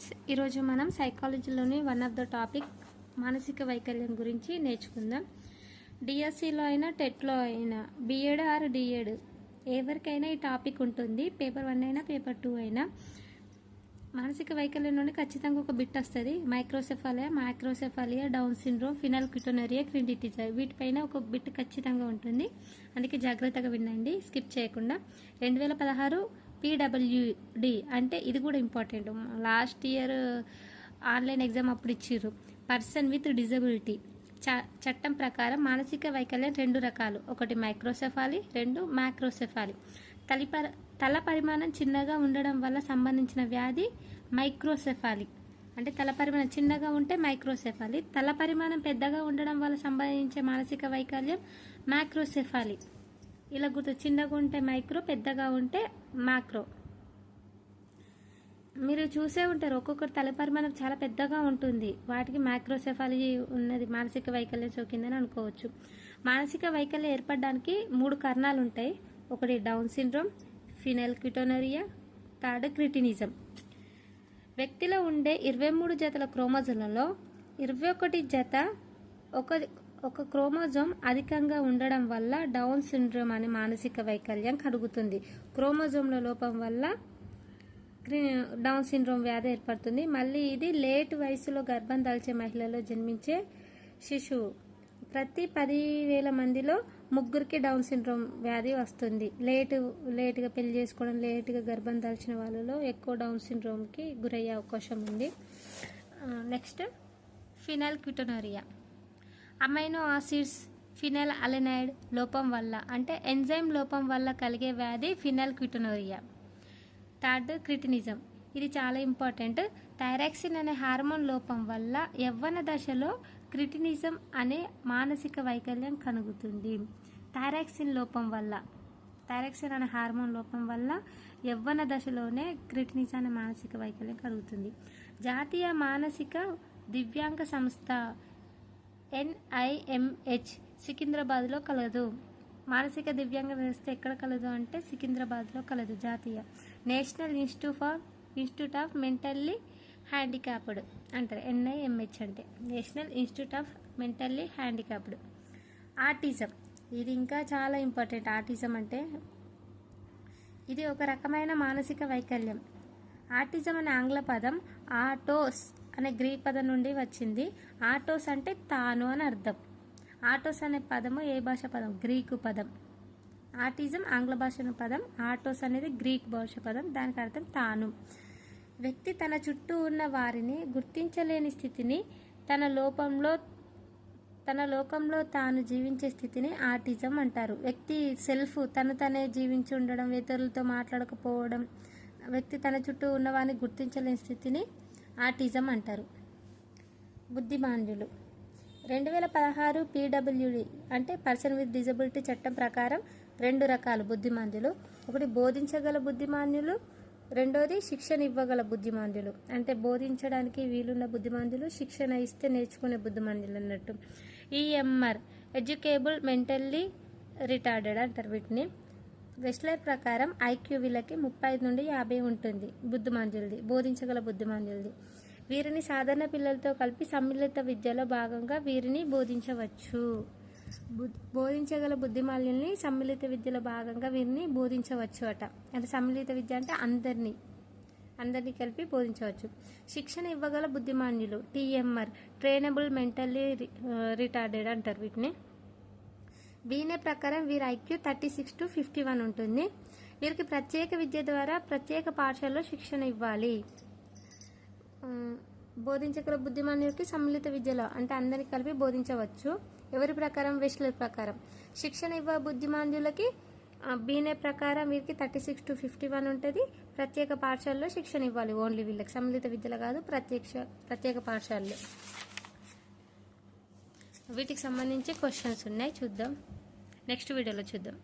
Friends ఈరోజు మనం సైకాలజీలోని వన్ ఆఫ్ ద టాపిక్ మానసిక వైకల్యం గురించి నేర్చుకుందాం. డిఎస్సిలో అయినా టెట్లో అయినా బిఎడ్ ఆర్ డిఎడ్ ఎవరికైనా ఈ టాపిక్ ఉంటుంది. పేపర్ వన్ అయినా పేపర్ టూ అయినా. మానసిక వైకల్యం నుండి ఖచ్చితంగా ఒక బిట్ వస్తుంది. Microcephaly microcephaly Down syndrome phenylketonuria cretinism వీటిపైన ఒక బిట్ ఖచ్చితంగా ఉంటుంది. అందుకే జాగ్రత్తగా వినండి స్కిప్ చేయకుండా. రెండు వేల పదహారు పీడబ్ల్యూడి అంటే ఇది కూడా important last year online exam అప్పుడు ఇచ్చిర్రు. Person with disability. చ చట్టం ప్రకారం మానసిక వైకల్యం రెండు రకాలు. ఒకటి మైక్రోసెఫాలి రెండు మ్యాక్రోసెఫాలి. తలిపర తల పరిమాణం చిన్నగా ఉండడం వల్ల సంబంధించిన వ్యాధి మైక్రోసెఫాలి. అంటే తల పరిమాణం చిన్నగా ఉంటే మైక్రోసెఫాలి. తల పరిమాణం పెద్దగా ఉండడం వల్ల సంబంధించే మానసిక వైకల్యం మ్యాక్రోసెఫాలి. ఇలా గుర్తు చిన్నగా ఉంటే మైక్రో పెద్దగా ఉంటే మాక్రో. మీరు చూసే ఉంటారు ఒక్కొక్కరు తలపరిమాణం చాలా పెద్దగా ఉంటుంది. వాటికి మైక్రోసెఫాలజీ ఉన్నది మానసిక వైకల్యం సోకిందని అనుకోవచ్చు. మానసిక వైకల్యం ఏర్పడడానికి మూడు కారణాలు ఉంటాయి. ఒకటి Down syndrome phenylketonuria third cretinism. వ్యక్తిలో ఉండే ఇరవై మూడు జతల క్రోమోజోలలో ఇరవై ఒకటి జత ఒక ఒక క్రోమోజోమ్ అధికంగా ఉండడం వల్ల డౌన్ సిండ్రోమ్ అనే మానసిక వైకల్యం కలుగుతుంది. క్రోమోజోమ్ల లోపం వల్ల డౌన్ సిండ్రోమ్ వ్యాధి ఏర్పడుతుంది. మళ్ళీ ఇది లేట్ వయసులో గర్భం దాల్చే మహిళలో జన్మించే శిశువు. ప్రతి పది వేల మందిలో ముగ్గురికి డౌన్ సిండ్రోమ్ వ్యాధి వస్తుంది. లేటు లేటుగా పెళ్ళి చేసుకోవడం లేటుగా గర్భం దాల్చిన వాళ్ళలో ఎక్కువ డౌన్ సిండ్రోమ్కి గురయ్యే అవకాశం ఉంది. Next phenylketonuria. Amino acids phenylalanine లోపం వల్ల అంటే ఎంజైమ్ లోపం వల్ల కలిగే వ్యాధి ఫినల్ క్విటనోరియా. Third cretinism. ఇది చాలా ఇంపార్టెంట్. థైరాక్సిన్ అనే హార్మోన్ లోపం వల్ల యవ్వన దశలో క్రిటినిజం అనే మానసిక వైకల్యం కలుగుతుంది థైరాక్సిన్ లోపం వల్ల థైరాక్సిన్ అనే హార్మోన్ లోపం వల్ల యవ్వన దశలోనే క్రిటినిజం అనే మానసిక వైకల్యం కలుగుతుంది. జాతీయ మానసిక దివ్యాంగ సంస్థ ఎన్ఐఎంహెచ్ సికింద్రాబాద్లో కలదు. మానసిక దివ్యాంగ వ్యవస్థ ఎక్కడ కలదు అంటే సికింద్రాబాద్లో కలదు. జాతీయ. National institute of institute of mentally handicapped అంటారు. ఎన్ఐఎంహెచ్ అంటే national institute of mentally handicapped. Autism. ఇది ఇంకా చాలా ఇంపార్టెంట్. ఆర్టిజం అంటే ఇది ఒక రకమైన మానసిక వైకల్యం. ఆర్టిజం అనే ఆంగ్ల పదం ఆటోస్ అనే గ్రీక్ పదం నుండి వచ్చింది. ఆటోస్ అంటే తాను అని అర్థం. ఆటోస్ అనే పదము ఏ భాష పదం? గ్రీకు పదం. ఆటిజం ఆంగ్ల భాష పదం. ఆటోస్ అనేది గ్రీక్ భాష పదం. దానికి అర్థం తాను. వ్యక్తి తన చుట్టూ ఉన్న వారిని గుర్తించలేని స్థితిని తన లోపంలో తన లోకంలో తాను జీవించే స్థితిని ఆటిజం అంటారు. వ్యక్తి సెల్ఫ్ తను తనే జీవించి ఉండడం ఇతరులతో మాట్లాడకపోవడం వ్యక్తి తన చుట్టూ ఉన్న వారిని గుర్తించలేని స్థితిని ఆటిజం అంటారు. బుద్ధిమాంద్యులు. రెండు వేల పదహారు పీడబ్ల్యూడి అంటే పర్సన్ విత్ డిజబిలిటీ చట్టం ప్రకారం రెండు రకాలు బుద్ధిమాంద్యులు. ఒకటి బోధించగల బుద్ధిమాంద్యులు. రెండోది శిక్షణ ఇవ్వగల బుద్ధిమాంద్యులు. అంటే బోధించడానికి వీలున్న బుద్ధిమాంద్యులు శిక్షణ ఇస్తే నేర్చుకునే బుద్ధిమాంద్యులు అన్నట్టు. ఈఎంఆర్ ఎడ్యుకేబుల్ మెంటల్లీ రిటార్డెడ్ అంటారు వీటిని. వెస్లర్ ప్రకారం ఐక్యూ వీళ్ళకి ముప్పై ఐదు నుండి యాభై ఉంటుంది. బుద్ధిమాంద్యులది బోధించగల బుద్ధిమాంద్యులది వీరిని సాధారణ పిల్లలతో కలిపి సమ్మిళిత విద్యలో భాగంగా వీరిని బోధించవచ్చు. బోధించగల బుద్ధిమాల్యుల్ని సమ్మిళిత విద్యలో భాగంగా వీరిని బోధించవచ్చు అట. అంటే సమ్మిళిత విద్య అంటే అందరినీ అందరినీ కలిపి బోధించవచ్చు. శిక్షణ ఇవ్వగల బుద్ధిమాన్యులు టీఎంఆర్ ట్రైనబుల్ మెంటల్లీ రిటార్డెడ్ అంటారు వీటిని. బీనే ప్రకారం వీరి IQ thirty six to fifty one ఉంటుంది. వీరికి ప్రత్యేక విద్య ద్వారా ప్రత్యేక పాఠశాలలో శిక్షణ ఇవ్వాలి. బోధించగల బుద్ధిమాన్యులకి సమ్మిళిత విద్యలో అంటే అందరికి కలిపి బోధించవచ్చు. ఎవరి ప్రకారం? వెస్లర్ ప్రకారం. శిక్షణ ఇవ్వ బుద్ధిమాంద్యులకి బీనే ప్రకారం వీరికి thirty six to fifty one ఉంటుంది. ప్రత్యేక పాఠశాలలో శిక్షణ ఇవ్వాలి. ఓన్లీ వీళ్ళకి సమ్మిళిత విద్యలో కాదు ప్రత్యక్ష ప్రత్యేక పాఠశాలలో. వీటికి సంబంధించి క్వశ్చన్స్ ఉన్నాయి చూద్దాం. నెక్స్ట్ వీడియోలో చూద్దాం.